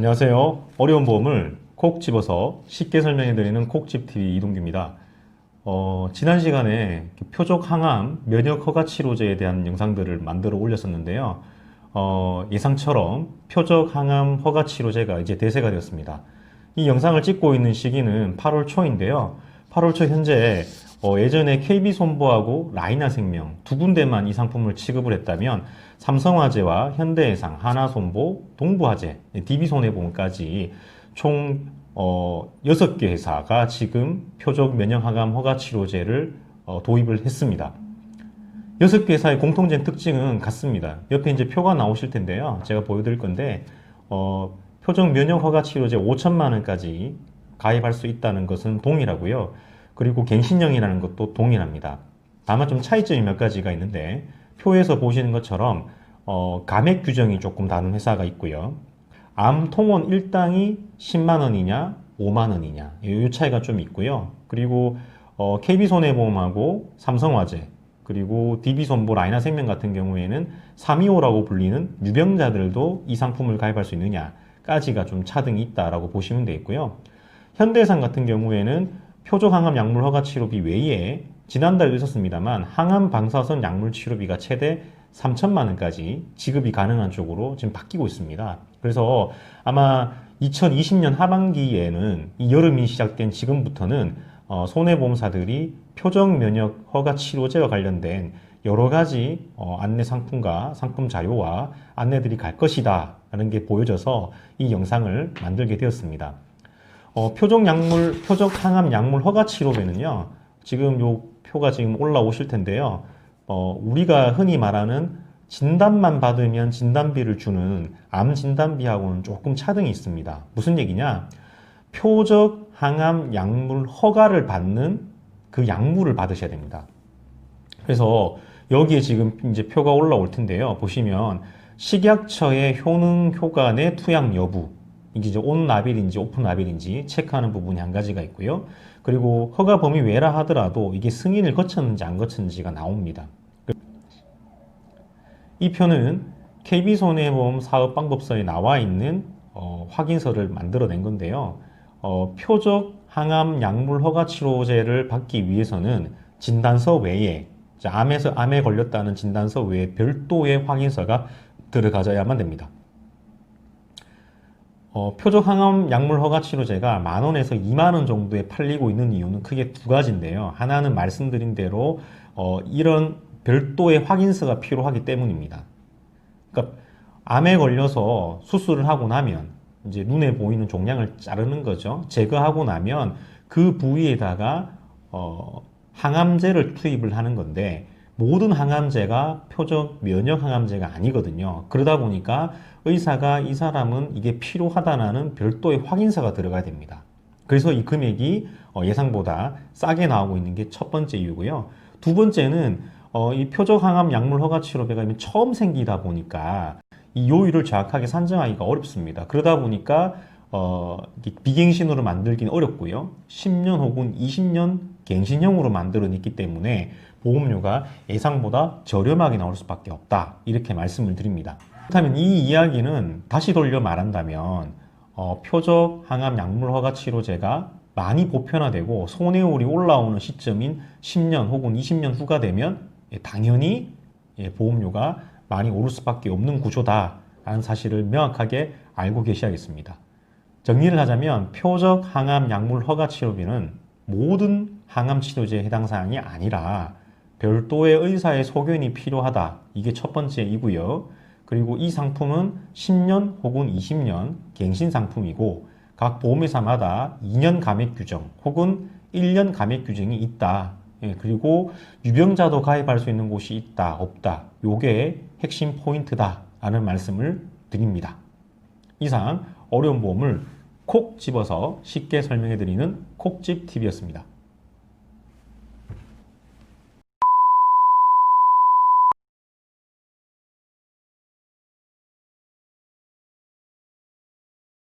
안녕하세요. 어려운 보험을 콕 집어서 쉽게 설명해 드리는 콕집TV 이동규입니다. 어, 지난 시간에 표적 항암 면역 허가 치료제에 대한 영상들을 만들어 올렸었는데요. 어, 예상처럼 표적 항암 허가 치료제가 이제 대세가 되었습니다. 이 영상을 찍고 있는 시기는 8월 초인데요. 8월 초 현재 어, 예전에 KB손보하고 라이나생명 두 군데만 이 상품을 취급을 했다면 삼성화재와 현대해상, 하나손보, 동부화재, DB손해보험까지 총 어, 6개 회사가 지금 표적 면역항암 허가 치료제를 어, 도입을 했습니다. 6개 회사의 공통된 특징은 같습니다. 옆에 이제 표가 나오실 텐데요. 제가 보여드릴 건데 어, 표적 면역 허가 치료제 5천만 원까지 가입할 수 있다는 것은 동일하고요. 그리고 갱신형이라는 것도 동일합니다. 다만 좀 차이점이 몇 가지가 있는데 표에서 보시는 것처럼 어, 감액 규정이 조금 다른 회사가 있고요. 암 통원 1당이 10만 원이냐 5만 원이냐 이 차이가 좀 있고요. 그리고 어, KB손해보험하고 삼성화재 그리고 DB손보 라이나생명 같은 경우에는 325라고 불리는 유병자들도 이 상품을 가입할 수 있느냐까지가 좀 차등이 있다라고 보시면 되겠고요. 현대해상 같은 경우에는 표적 항암 약물 허가 치료비 외에 지난달에 있었습니다만 항암 방사선 약물 치료비가 최대 3천만 원까지 지급이 가능한 쪽으로 지금 바뀌고 있습니다. 그래서 아마 2020년 하반기에는 이 여름이 시작된 지금부터는 어, 손해보험사들이 표적 면역 허가 치료제와 관련된 여러 가지 어, 안내 상품과 상품 자료와 안내들이 갈 것이다 라는 게 보여져서 이 영상을 만들게 되었습니다. 어, 표적 약물, 표적 항암 약물 허가 치료비는요, 지금 요 표가 지금 올라오실 텐데요, 어, 우리가 흔히 말하는 진단만 받으면 진단비를 주는 암 진단비하고는 조금 차등이 있습니다. 무슨 얘기냐? 표적 항암 약물 허가를 받는 그 약물을 받으셔야 됩니다. 그래서 여기에 지금 이제 표가 올라올 텐데요. 보시면 식약처의 효능 효과 내 투약 여부 이게 이제 온 라벨인지 오픈 라벨인지 체크하는 부분이 한 가지가 있고요. 그리고 허가 범위 외라 하더라도 이게 승인을 거쳤는지 안 거쳤는지가 나옵니다. 이 표는 KB손해보험 사업방법서에 나와 있는 어, 확인서를 만들어낸 건데요. 어, 표적 항암 약물 허가 치료제를 받기 위해서는 진단서 외에 자, 암에서 암에 걸렸다는 진단서 외에 별도의 확인서가 들어가져야만 됩니다. 어, 표적 항암 약물 허가 치료제가 만 원에서 2만 원 정도에 팔리고 있는 이유는 크게 두 가지인데요. 하나는 말씀드린 대로 어, 이런 별도의 확인서가 필요하기 때문입니다. 그러니까 암에 걸려서 수술을 하고 나면 이제 눈에 보이는 종양을 자르는 거죠. 제거하고 나면 그 부위에다가 어, 항암제를 투입을 하는 건데 모든 항암제가 표적 면역 항암제가 아니거든요. 그러다 보니까 의사가 이 사람은 이게 필요하다는 별도의 확인서가 들어가야 됩니다. 그래서 이 금액이 어, 예상보다 싸게 나오고 있는 게 첫 번째 이유고요. 두 번째는 어, 이 표적 항암 약물 허가 치료비가 처음 생기다 보니까 이 요율을 정확하게 산정하기가 어렵습니다. 그러다 보니까 어, 비갱신으로 만들기는 어렵고요. 10년 혹은 20년 갱신형으로 만들어냈기 때문에 보험료가 예상보다 저렴하게 나올 수밖에 없다. 이렇게 말씀을 드립니다. 그렇다면 이 이야기는 다시 돌려 말한다면 어, 표적 항암 약물 허가 치료제가 많이 보편화되고 손해율이 올라오는 시점인 10년 혹은 20년 후가 되면 예, 당연히 예, 보험료가 많이 오를 수밖에 없는 구조다라는 사실을 명확하게 알고 계셔야겠습니다. 정리를 하자면 표적 항암 약물 허가 치료비는 모든 항암 치료제의 해당 사항이 아니라 별도의 의사의 소견이 필요하다. 이게 첫 번째이고요. 그리고 이 상품은 10년 혹은 20년 갱신 상품이고 각 보험회사마다 2년 감액 규정 혹은 1년 감액 규정이 있다. 예, 그리고 유병자도 가입할 수 있는 곳이 있다, 없다. 요게 핵심 포인트다. 라는 말씀을 드립니다. 이상 어려운 보험을 콕 집어서 쉽게 설명해 드리는 콕집 TV였습니다.